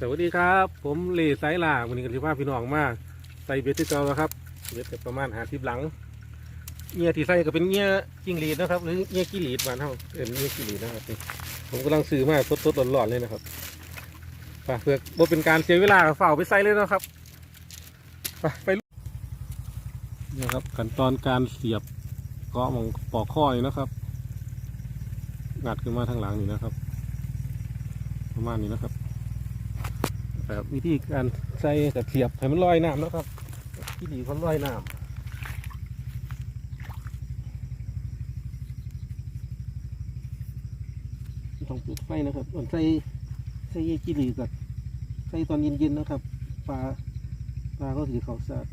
สวัสดีครับ ผมเลไซล่าวันนี้กันที่พาพี่น้องมาใส่เบ็ดที่เก่าแล้วครับเบ็ดกับประมาณหาสิบหลังเงี้ยที่ใส่ก็เป็นเงี้ยจิ้งหรีดนะครับ หรือเงี้ยกิ้งหรีดบ้านเฮาเอ็นเงี้ยกิ้งหรีดนะครับนี่ผมกำลังซื้อมาสดๆร้อนๆเลยนะครับไปเพื่อบ่เป็นการเสียเวลาเฝ้าไปใส่เลยนะครับไปไปนี่ครับขั้นตอนการเสียบเกาะของปอกข้อนี่นะครับงัดขึ้นมาทางหลังนี่นะครับ ประมาณนี้นะครับ แบบวิธีการใส่กับเสียบให้มันลอยน้ำนะครับที่ดีเขาลอยน้ำต้องปิดไฟนะครับก่อนใส่ใส่กิรีกับใส่ตอนเย็นๆนะครับปลาปลาก็ถือเขาสาด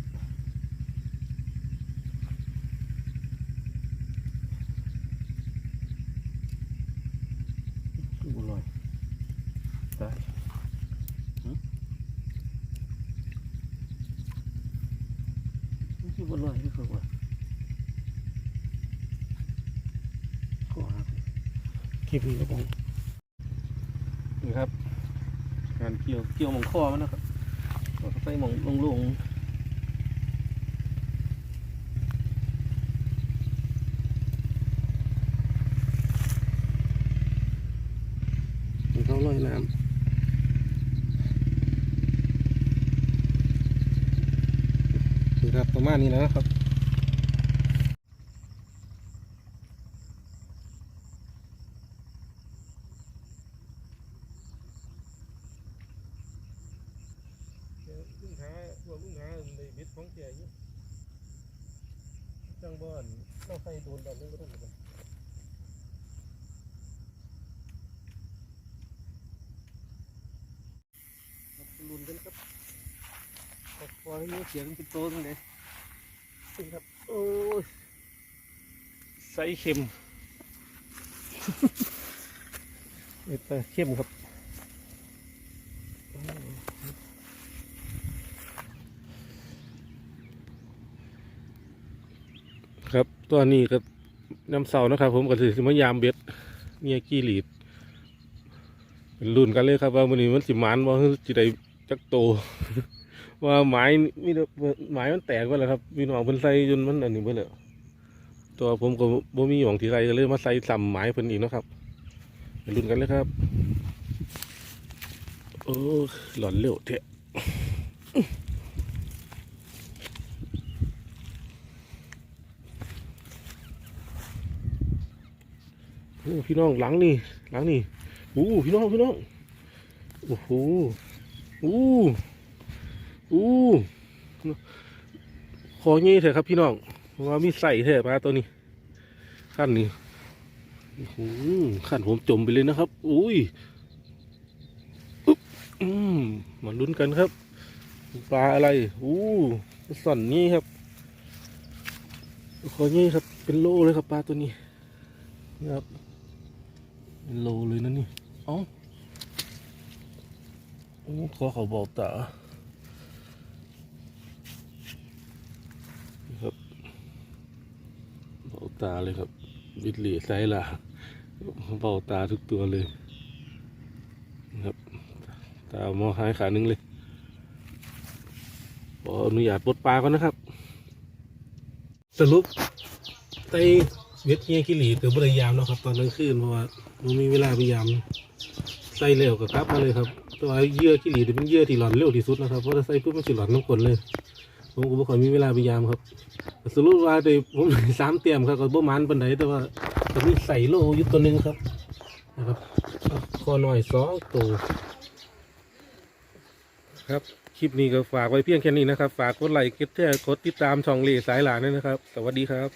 บุลอยตาย ไม่ใช่บนลอยที่เขาว่าขอครับคลิปนี้ก็ผมนี่ครับ การเกี่ยวเกี่ยวหมองคอมันนะครับเราก็ใส่หมองลงลงนี่เขาลอยน้ำ ครับประมาณนี้นะครับพึ่งหาว่าพึ่งหาในบิดของแกอยู่จังบ่อนเราใส่โดนแบบนี้ก็ต้องเหมือนกันครับลุ้นกันครับขอพอให้มีเสียงเป็นโตตรงไหน นี่ครับ โอ้ยใส่เข็มเอ็ดไปเข้มครับ ครับตัวนี้ก็น้ำเสานะครับ ผมก็ถือมายามเบ็ดเมียกี้หลีดเป็นรุ่นกันเลยครับว่ามันนี้มันสิหมานว่าจิได้จักโต ว่าไม้มีแต่ไม้มันแตกไปแล้วครับพี่น้องเพิ่นใส่จนมันอันนี้ไปแล้วตัวผมก็บ่มีหวังที่ใส่ก็เลยมาใส่ซ้ำไม้เพิ่นอีกเนาะครับเป็นรุ่นกันเลยครับ โอ้หลอนเร็วเทะโอ้พี่น้องหลังนี่หลังนี่โอ้พี่น้องพี่น้องโอ้โหโอ้ อ้คอเงี้เถอะครับพี่น้องเพราะว่ามีใส่เถอะปลาตัวนี้ขั้นนี้โอ้โหขั้นผมจมไปเลยนะครับ อุ้ยอุ๊บอืมมาลุ้นกันครับ ปลาอะไร อู้ส่อนนี้ครับคอเงี้ครับ เป็นโลเลยครับปลาตัวนี้นะครับ เป็นโลเลยนะนี่ เอ้าโอ้ขอเขาบอกตานี่ครับบอก ตาเลยครับ วิดเลียไซล่ะบอกตาทุกตัวเลยครับตาหมอหายขาหนึ่งเลยขออนุญาตปลดปลาก่อนนะครับ สรุปไตเว็ดเงี้ยกิหลีเกิดบริยามเนาะครับ ตอนกลางคืนเพราะว่ามันมีเวลาพยายามใส่เร็วกับกลับมาเลยครับ ตัวเยื่อกิหลีจะเป็นเยื่อที่หลอนเร็วที่สุดนะครับเพราะถ้าใส่ปุ๊บมันจะหลอนน้ำกลนเลย ผมก็บ่ค่อยมีเวลาพยายามครับ สรุปว่าได้ผมได้สามเตรียมครับก็บ่มันปันใดแต่ว่าก็มีใส่โลอยู่ตัวหนึงครับนะครับคอหน่อยสองตัวครับ คลิปนี้ก็ฝากไว้เพียงแค่นี้นะครับ ฝากกดไลค์กดแชร์กดติดตามช่องเลสายหลานด้วยนะครับ สวัสดีครับ